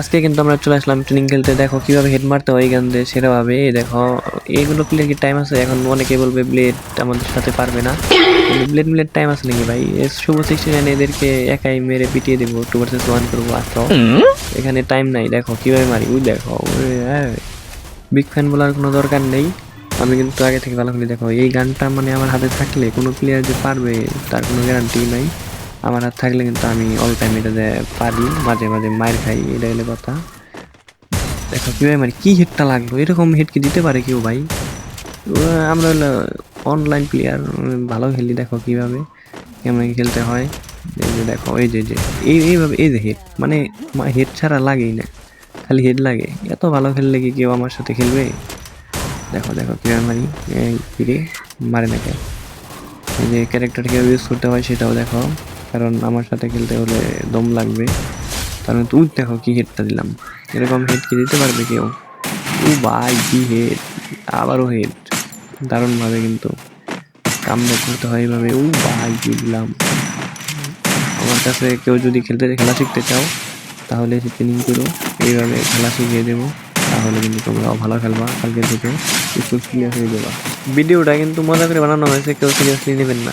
আজকে কিন্তু আমরা চলে আসলাম ট্রেনিং খেলতে। দেখো কীভাবে হেড মারতে হয় গান দিয়ে সেরাভাবে দেখো এইগুলো প্লেয়ার কি টাইম আছে? এখন অনেকে বলবে ব্লেড আমাদের সাথে পারবে না। ব্লেড ব্লেড টাইম আছে নাকি ভাই? শুভ সিক্সটি নাইন এদেরকে একাই মেরে পিটিয়ে দেবো টু ভার্সেস ওয়ান করব আসো এখানে টাইম নাই দেখো কীভাবে মারি? ওই দেখো বিগ ফ্যান বলার কোনো দরকার নেই। আমি কিন্তু আগে থেকে ভালো করে দেখো এই গানটা মানে আমার হাতে থাকলে কোনো প্লেয়ার যে পারবে তার কোনো গ্যারান্টি নাই। আমার হাত থাকলে কিন্তু আমি অল টাইম এটাতে পারি মাঝে মাঝে মায়ের খাই এটা হলে কথা। দেখো কীভাবে মানে কী হেডটা লাগল? এরকম হেড কি দিতে পারে কেউ ভাই? আমরা হলো অনলাইন প্লেয়ার ভালো খেলি, দেখো কীভাবে, কেমন খেলতে হয়। এই যে দেখো, এই যে যে, এই, এইভাবে, এই যে হেড মানে হেড ছাড়া লাগেই না, খালি হেড লাগে। এত ভালো খেললে কি কেউ আমার সাথে খেলবে? দেখো দেখো কীভাবে মারি ফিরে, মারে না কেউ। এই যে ক্যারেক্টারকে ইউজ করতে হয় সেটাও দেখো। কারণ আমার সাথে খেলতে হলে দম লাগবে। কারণ তুই দেখো কি হেডটা দিলাম। এরকম হেড কি দিতে পারবে কেউ? ও ভাই, কি হেড আবারও হেড দারুণভাবে কিন্তু কাম করতে হয় এইভাবে। ও ভাই, কি দিলাম। আমার কাছে কেউ যদি খেলতে খেলা শিখতে চাও, তাহলে ট্রেনিং করো। এইভাবে খেলা শিখিয়ে দেবো। তাহলে কিন্তু তোমরাও ভালো খেলবা কালকে থেকে। স্কুল ক্লিয়ার হয়ে যাবা। ভিডিওটা কিন্তু মজা করে বানানো হয়েছে, কেউ সিরিয়াসলি নেবেন না।